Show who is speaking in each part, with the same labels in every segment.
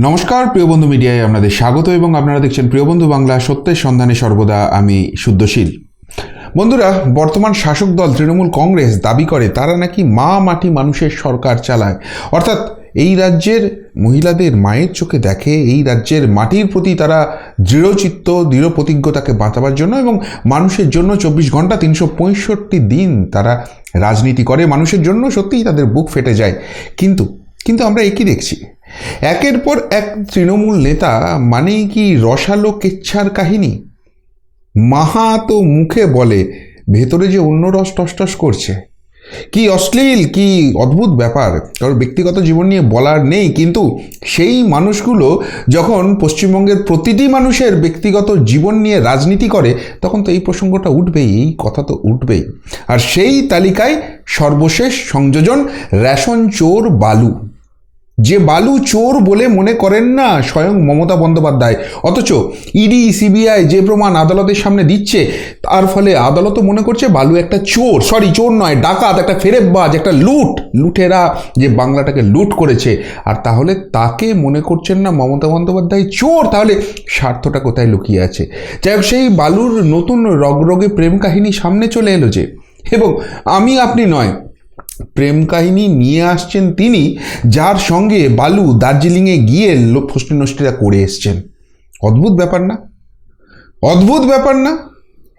Speaker 1: নমস্কার, প্রিয় বন্ধু মিডিয়ায় আপনাদের স্বাগত এবং আপনারা দেখছেন প্রিয় বন্ধু বাংলা, সত্যের সন্ধানে সর্বদা আমি শুদ্ধশীল। বন্ধুরা, বর্তমান শাসক দল তৃণমূল কংগ্রেস দাবি করে, তারা নাকি মা মাটি মানুষের সরকার চালায়। অর্থাৎ এই রাজ্যের মহিলাদের মায়ের চোখে দেখে, এই রাজ্যের মাটির প্রতি তারা দৃঢ়চিত্ত, দৃঢ় প্রতিজ্ঞতাকে বাঁচাবার জন্য এবং মানুষের জন্য চব্বিশ ঘণ্টা তিনশো পঁয়ষট্টি দিন তারা রাজনীতি করে। মানুষের জন্য সত্যিই তাদের বুক ফেটে যায়। কিন্তু কিন্তু আমরা একই দেখছি? একের পর এক তৃণমূল নেতা মানেই কি রসালো কেচ্ছার কাহিনী? মাহা তো মুখে বলে, ভেতরে যে অন্য রস টসটস করছে। কি অশ্লীল, কি অদ্ভুত ব্যাপার। কারোর ব্যক্তিগত জীবন নিয়ে বলার নেই, কিন্তু সেই মানুষগুলো যখন পশ্চিমবঙ্গের প্রতিটি মানুষের ব্যক্তিগত জীবন নিয়ে রাজনীতি করে, তখন তো এই প্রসঙ্গটা উঠবেই, এই কথা তো উঠবেই। আর সেই তালিকায় সর্বশেষ সংযোজন রেশন চোর বালু। যে বালু চোর বলে মনে করেন না স্বয়ং মমতা বন্দ্যোপাধ্যায়। অথচ ইডি, সিবিআই যে প্রমাণ আদালতের সামনে দিচ্ছে, তার ফলে আদালতও মনে করছে বালু একটা চোর। সরি চোর নয়, ডাকাত, একটা ফেরেববাজ, একটা লুট। লুটেরা যে বাংলাটাকে লুট করেছে। আর তাহলে তাকে মনে করছেন না মমতা বন্দ্যোপাধ্যায় চোর? তাহলে স্বার্থটা কোথায় লুকিয়ে আছে? যাই হোক, সেই বালুর নতুন রগরগে প্রেম কাহিনী সামনে চলে এলো যে, এবং আমি আপনি নয় প্রেম কাহিনী নিয়ে আসছেন তিনি, যার সঙ্গে বালু দার্জিলিংয়ে গিয়ে ফষ্টি নষ্টিরা করে এসছেন। অদ্ভুত ব্যাপার না? অদ্ভুত ব্যাপার না?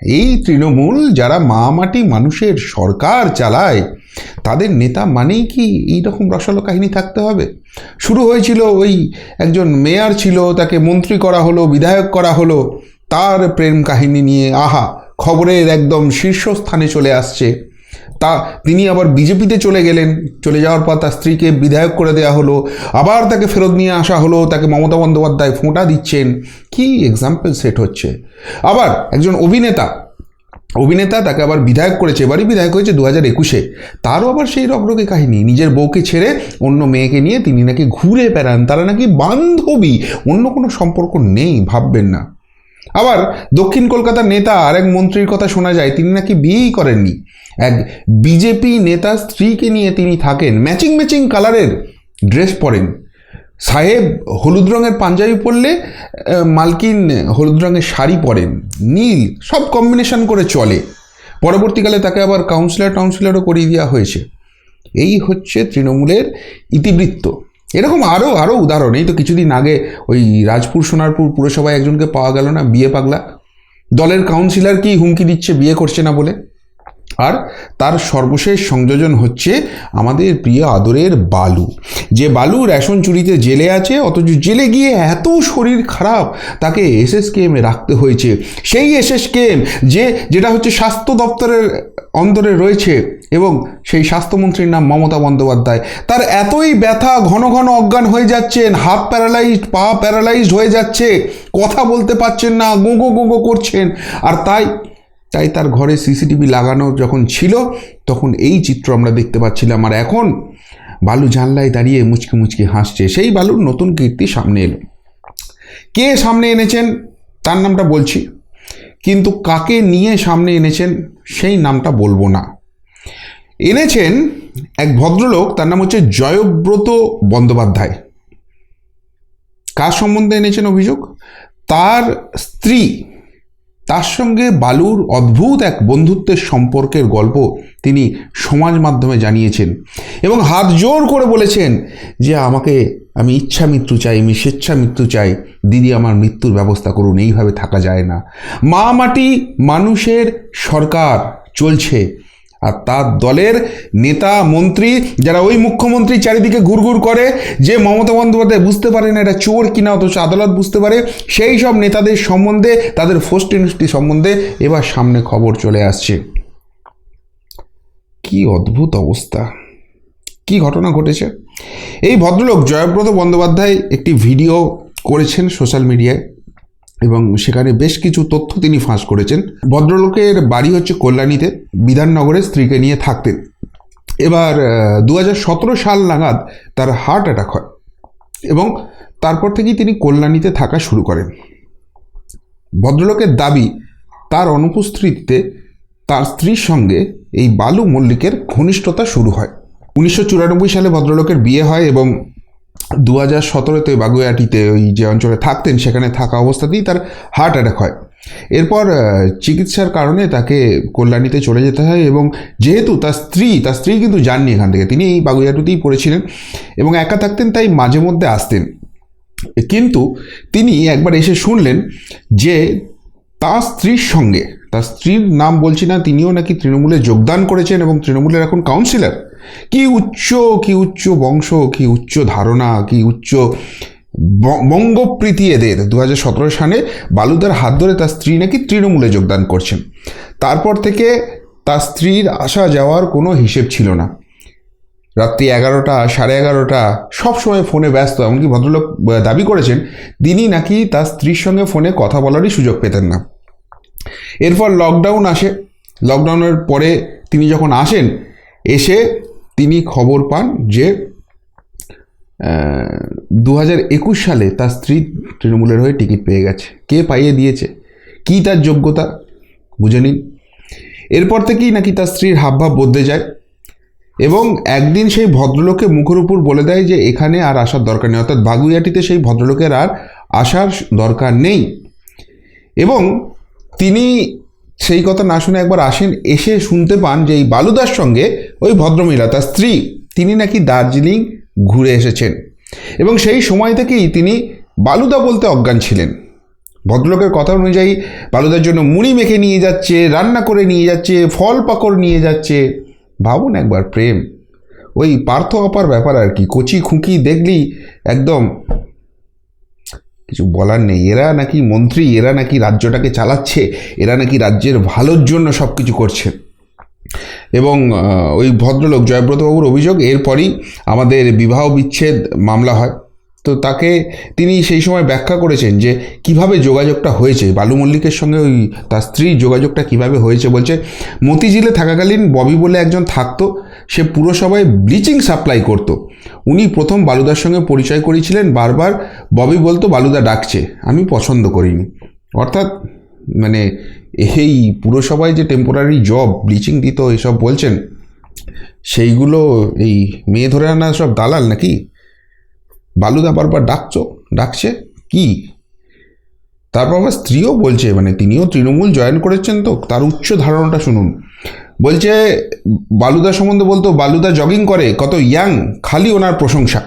Speaker 1: এই তৃণমূল যারা মা মাটি মানুষের সরকার চালায়, তাদের নেতা মানেই কি এইরকম রসালো কাহিনী থাকতে হবে? শুরু হয়েছিল ওই একজন মেয়র ছিল, তাকে মন্ত্রী করা হলো, বিধায়ক করা হলো, তার প্রেম কাহিনী নিয়ে, আহা, খবরের একদম শীর্ষস্থানে চলে আসছে। তা তিনি আবার বিজেপিতে চলে গেলেন। চলে যাওয়ার পর তার স্ত্রীকে বিধায়ক করে দেওয়া হলো। আবার তাকে ফেরত নিয়ে আসা হলো। তাকে মমতা বন্দ্যোপাধ্যায় ফোঁটা দিচ্ছেন। কি এক্সাম্পল সেট হচ্ছে? আবার একজন অভিনেতা অভিনেতা তাকে আবার বিধায়ক করেছে। এবারই বিধায়ক হয়েছে দু হাজার একুশে। তারও আবার সেই রকরকে কাহিনী। নিজের বউকে ছেড়ে অন্য মেয়েকে নিয়ে তিনি নাকি ঘুরে বেড়ান। তারা নাকি বান্ধবী। অন্য কোনো সম্পর্ক নেই, ভাববেন না। আবার দক্ষিণ কলকাতার নেতা আর এক মন্ত্রীর কথা শোনা যায়, তিনি নাকি বিয়েই করেননি। এক বিজেপি নেতা স্ত্রীকে নিয়ে তিনি থাকেন ম্যাচিং ম্যাচিং কালারের ড্রেস পরেন। সাহেব হলুদ রঙের পাঞ্জাবি পরলে মালকিন হলুদ রঙের শাড়ি পরেন। নীল, সব কম্বিনেশন করে চলে। পরবর্তীকালে তাকে আবার কাউন্সিলর টাউন্সিলরও করিয়ে দেওয়া হয়েছে। এই হচ্ছে তৃণমূলের ইতিবৃত্ত। এরকম আরও আরও উদাহরণ। এই তো কিছুদিন আগে ওই রাজপুর, সোনারপুর পুরসভায় একজনকে পাওয়া গেল না, বিয়ে পাগলা। দলের কাউন্সিলর কি হুমকি দিচ্ছে, বিয়ে করছে না বলে? আর তার সর্বশেষ সংযোজন হচ্ছে আমাদের প্রিয় আদরের বালু। যে বালু রেশন চুরিতে জেলে আছে, অথচ জেলে গিয়ে এত শরীর খারাপ, তাকে এসএসকেএমে রাখতে হয়েছে। সেই এসএসকেএম যে, যেটা হচ্ছে স্বাস্থ্য দপ্তরের অন্তরে রয়েছে এবং সেই স্বাস্থ্যমন্ত্রীর নাম মমতা বন্দ্যোপাধ্যায়। তার এতই ব্যথা, ঘন ঘন অজ্ঞান হয়ে যাচ্ছেন, হাত প্যারালাইজড, পা প্যারালাইজড হয়ে যাচ্ছে, কথা বলতে পারছেন না গোগো গোগো করছেন। আর তাই তাই তার ঘরে সিসিটিভি লাগানো যখন ছিল, তখন এই চিত্র আমরা দেখতে পাচ্ছিলাম। আর এখন বালু জানলায় দাঁড়িয়ে মুচকি মুচকি হাসছে। সেই বালুর নতুন কীর্তি সামনে এলো। কে সামনে এনেছেন? তার নামটা বলছি। কিন্তু কাকে নিয়ে সামনে এনেছেন, সেই নামটা বলব না। এনেছেন এক ভদ্রলোক, তার নাম হচ্ছে জয়ব্রত বন্দ্যোপাধ্যায়। কার সম্বন্ধে এনেছেন অভিযোগ? তার স্ত্রী তার সঙ্গে বালুর অদ্ভুত এক বন্ধুত্বের সম্পর্কের গল্প তিনি সমাজ মাধ্যমে জানিয়েছেন এবং হাত জোর করে বলেছেন যে, আমাকে আমি ইচ্ছা মৃত্যু চাই, আমি স্বেচ্ছা মৃত্যু চাই। দিদি, আমার মৃত্যুর ব্যবস্থা করুন, এইভাবে থাকা যায় না। মা মাটি মানুষের সরকার চলছে। আর তার দলের নেতা, মন্ত্রী, যারা ওই মুখ্যমন্ত্রী চারিদিকে ঘুরঘুর করে, যে মমতা বন্দ্যোপাধ্যায় বুঝতে পারে না এটা চোর কিনা অথচ আদালত বুঝতে পারে, সেই সব নেতাদের সম্বন্ধে, তাদের ফোস্ট ইন্ডাস্ট্রি সম্বন্ধে এবার সামনে খবর চলে আসছে। কি অদ্ভুত অবস্থা। কি ঘটনা ঘটেছে। এই ভদ্রলোক জয়ব্রত বন্দ্যোপাধ্যায় একটি ভিডিও করেছেন সোশ্যাল মিডিয়ায়। এবং সেখানে বেশ কিছু তথ্য তিনি ফাঁস করেছেন। ভদ্রলোকের বাড়ি হচ্ছে কল্যাণীতে, বিধাননগরে স্ত্রীকে নিয়ে থাকতেন। এবার দু হাজার সতেরো সাল নাগাদ তার হার্ট অ্যাটাক হয় এবং তারপর থেকেই তিনি কল্যাণীতে থাকা শুরু করেন। ভদ্রলোকের দাবি, তার অনুপস্থিতিতে তার স্ত্রীর সঙ্গে এই বালু মল্লিকের ঘনিষ্ঠতা শুরু হয়। উনিশশো চুরানব্বই সালে ভদ্রলোকের বিয়ে হয় এবং দু হাজার সতেরোতে বাগুইয়াটিতে ওই যে অঞ্চলে থাকতেন, সেখানে থাকা অবস্থাতেই তার হার্ট অ্যাটাক হয়। এরপর চিকিৎসার কারণে তাকে কল্যাণীতে চলে যেতে হয় এবং যেহেতু তার স্ত্রী তার স্ত্রী কিন্তু যাননি এখান থেকে, তিনি এই বাগুইয়াটুতেই পড়েছিলেন এবং একা থাকতেন, তাই মাঝে মধ্যে আসতেন। কিন্তু তিনি একবার এসে শুনলেন যে তার স্ত্রীর সঙ্গে, তার স্ত্রীর নাম বলছি না, তিনিও নাকি তৃণমূলে যোগদান করেছেন এবং তৃণমূলের এখন কাউন্সিলর কি উচ্চ কি উচ্চ বংশ, কি উচ্চ ধারণা, কি উচ্চ বঙ্গপ্রীতি এদের? দু হাজার সতেরো সালে বালুদার হাত ধরে তার স্ত্রী নাকি তৃণমূলে যোগদান করছেন। তারপর থেকে তার স্ত্রীর আসা যাওয়ার কোনো হিসেব ছিল না। রাত্রি এগারোটা, সাড়ে এগারোটা, সব সময় ফোনে ব্যস্ত, এমনকি ভদ্রলোক দাবি করেছেন, তিনি নাকি তার স্ত্রীর সঙ্গে ফোনে কথা বলারই সুযোগ পেতেন না। এরপর লকডাউন আসে। লকডাউনের পরে তিনি যখন আসেন, এসে তিনি খবর পান যে দু হাজার একুশ সালে তার স্ত্রী তৃণমূলের হয়ে টিকিট পেয়ে গেছে। কে পাইয়ে দিয়েছে? কী তার যোগ্যতা? বুঝে নিন। এরপর থেকেই নাকি তার স্ত্রীর হাবভাব বদলে যায় এবং একদিন সেই ভদ্রলোকে মুখের উপর বলে দেয় যে, এখানে আর আসার দরকার নেই। অর্থাৎ বাগুইয়াটিতে সেই ভদ্রলোকের আর আসার দরকার নেই। এবং তিনি সেই কথা না শুনে একবার আসেন, এসে শুনতে পান যে এই বালুদার সঙ্গে ওই ভদ্রমহিলা, তার স্ত্রী, তিনি নাকি দার্জিলিং ঘুরে এসেছেন। এবং সেই সময় থেকেই তিনি বালুদা বলতে অজ্ঞান ছিলেন। ভদ্রলোকের কথা অনুযায়ী বালুদার জন্য মুড়ি মেখে নিয়ে যাচ্ছে, রান্না করে নিয়ে যাচ্ছে, ফল পাকড় নিয়ে যাচ্ছে। ভাবুন একবার প্রেম। ওই পার্থ অপার ব্যাপার আর কি, কচি খুঁকি দেখলেই একদম কিছু বলার নেই। এরা নাকি মন্ত্রী, এরা নাকি রাজ্যটাকে চালাচ্ছে, এরা নাকি রাজ্যের ভালোর জন্য সব কিছু করছে। এবং ওই ভদ্রলোক জয়ব্রতবাবুর অভিযোগ, এরপরই আমাদের বিবাহ বিচ্ছেদ মামলা হয়। তো তাকে তিনি সেই সময় ব্যাখ্যা করেছেন যে কীভাবে যোগাযোগটা হয়েছে। বালু মল্লিকের সঙ্গে ওই তার স্ত্রীর যোগাযোগটা কীভাবে হয়েছে বলছে, মতিঝিলে থাকাকালীন ববি বলে একজন থাকতো, সে পুরসভায় ব্লিচিং সাপ্লাই করতো। উনি প্রথম বালুদার সঙ্গে পরিচয় করিয়েছিলেন বারবার ববি বলতো, বালুদা ডাকছে, আমি পছন্দ করিনি। অর্থাৎ মানে এই পুরসভায় যে টেম্পোরারি জব ব্লিচিং দিত, এসব বলছেন, সেইগুলো এই মেয়ে ধরে আনা সব দালাল নাকি? বালুদা বারবার ডাকছ? ডাকছে কি? তারপর আমার স্ত্রীও বলছে মানে তিনিও তৃণমূল জয়েন করেছেন তো, তার উচ্চ ধারণাটা শুনুন। বলছে, বালুদা সম্বন্ধে বলতো, বালুদা জগিং করে, কত ইয়াং খালি ওনার প্রশংসা।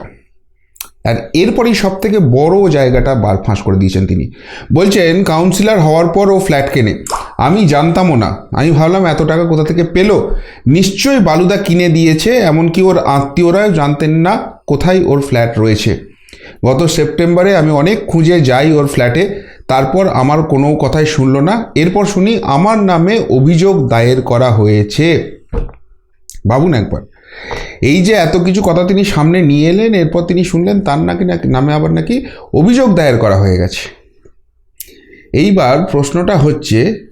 Speaker 1: আর এরপরেই সব থেকে বড় জায়গাটা বার ফাঁস করে দিয়েছেন তিনি। বলছেন কাউন্সিলর হওয়ার পর ও ফ্ল্যাট কেনে। আমি জানতামও না। আমি ভাবলাম, এত টাকা কোথা থেকে পেল? নিশ্চয়ই বালুদা কিনে দিয়েছে, এমনকি ওর আত্মীয়রাও জানতেন না কোথায় ওর ফ্ল্যাট রয়েছে। গত সেপ্টেম্বরে আমি অনেক খুঁজে যাই ওর ফ্ল্যাটে তারপর আমার কোনো কথাই শুনলো না। এরপর শুনি, আমার নামে অভিযোগ দায়ের করা হয়েছে। ভাবুন একবার। এই যে এত কিছু কথা তিনি সামনে নিয়ে এলেন, এরপর তিনি শুনলেন তার নাকি নাকি, নামে আবার নাকি অভিযোগ দায়ের করা হয়ে গেছে। এইবার প্রশ্নটা হচ্ছে,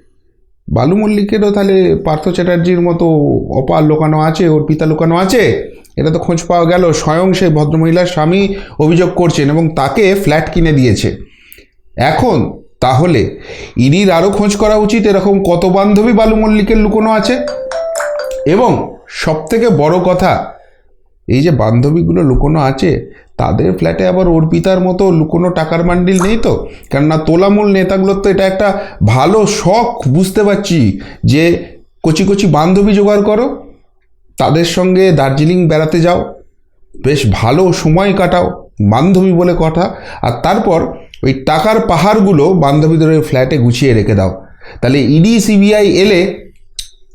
Speaker 1: বালু মল্লিকেরও তাহলে পার্থ চ্যাটার্জির মতো অপার লোকানো আছে, ওর পিতা লোকানো আছে? এটা তো খোঁজ পাওয়া গেল, স্বয়ং সেই ভদ্রমহিলার স্বামী অভিযোগ করছেন এবং তাকে ফ্ল্যাট কিনে দিয়েছে। এখন তাহলে ইডির আরও খোঁজ করা উচিত, এরকম কত বান্ধবী বালু মল্লিকের লুকোনো আছে? এবং সবথেকে বড় কথা এই যে বান্ধবীগুলো লুকোনো আছে, তাদের ফ্ল্যাটে আবার অর্পিতার মতো লুকোনো টাকার বান্ডিল নেই তো? কেননা তোলামূল নেতাগুলোর তো এটা একটা ভালো শখ, বুঝতে পারছি যে কচি কচি বান্ধবী জোগাড় করো, তাদের সঙ্গে দার্জিলিং বেড়াতে যাও, বেশ ভালো সময় কাটাও, বান্ধবী বলে কথা, আর তারপর ওই টাকার পাহাড়গুলো বান্ধবীদের ওই ফ্ল্যাটে গুছিয়ে রেখে দাও। তাহলে ইডি, সিবিআই এলে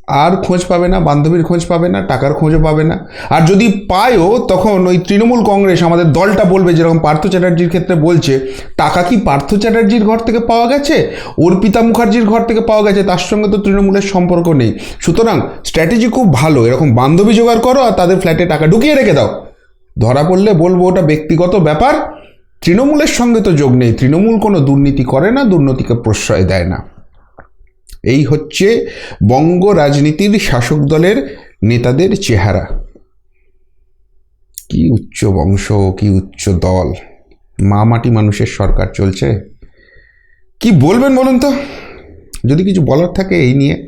Speaker 1: আর খোঁজ পাবে না, বান্ধবীর খোঁজ পাবে না, টাকার খোঁজও পাবে না। আর যদি পায়ও, তখন ওই তৃণমূল কংগ্রেস আমাদের দলটা বলবে, যেরকম পার্থ চ্যাটার্জির ক্ষেত্রে বলছে, টাকা কি পার্থ চ্যাটার্জির ঘর থেকে পাওয়া গেছে? অর্পিতা মুখার্জির ঘর থেকে পাওয়া গেছে, তার সঙ্গে তো তৃণমূলের সম্পর্ক নেই। সুতরাং স্ট্র্যাটেজি খুব ভালো, এরকম বান্ধবী জোগাড় করো আর তাদের ফ্ল্যাটে টাকা ঢুকিয়ে রেখে দাও। ধরা পড়লে বলব ওটা ব্যক্তিগত ব্যাপার, তৃণমূলের সঙ্গে তো যোগ নেই। তৃণমূল কোনো দুর্নীতি করে না, দুর্নীতিকে প্রশ্রয় দেয় না। এই হচ্ছে বঙ্গ রাজনীতির শাসক দলের নেতাদের চেহারা। কি উচ্চ বংশ, কি উচ্চ দল, মা মাটি মানুষের সরকার চলছে। কি বলবেন বলুন তো? যদি কিছু বলার থাকে এই নিয়ে,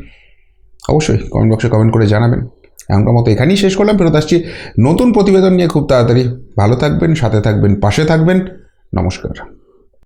Speaker 1: অবশ্যই কমেন্ট বক্সে কমেন্ট করে জানাবেন। এমনকার মতো এখানেই শেষ করলাম, ফেরত আসছি নতুন প্রতিবেদন নিয়ে খুব তাড়াতাড়ি। ভালো থাকবেন, সাথে থাকবেন, পাশে থাকবেন। নমস্কার।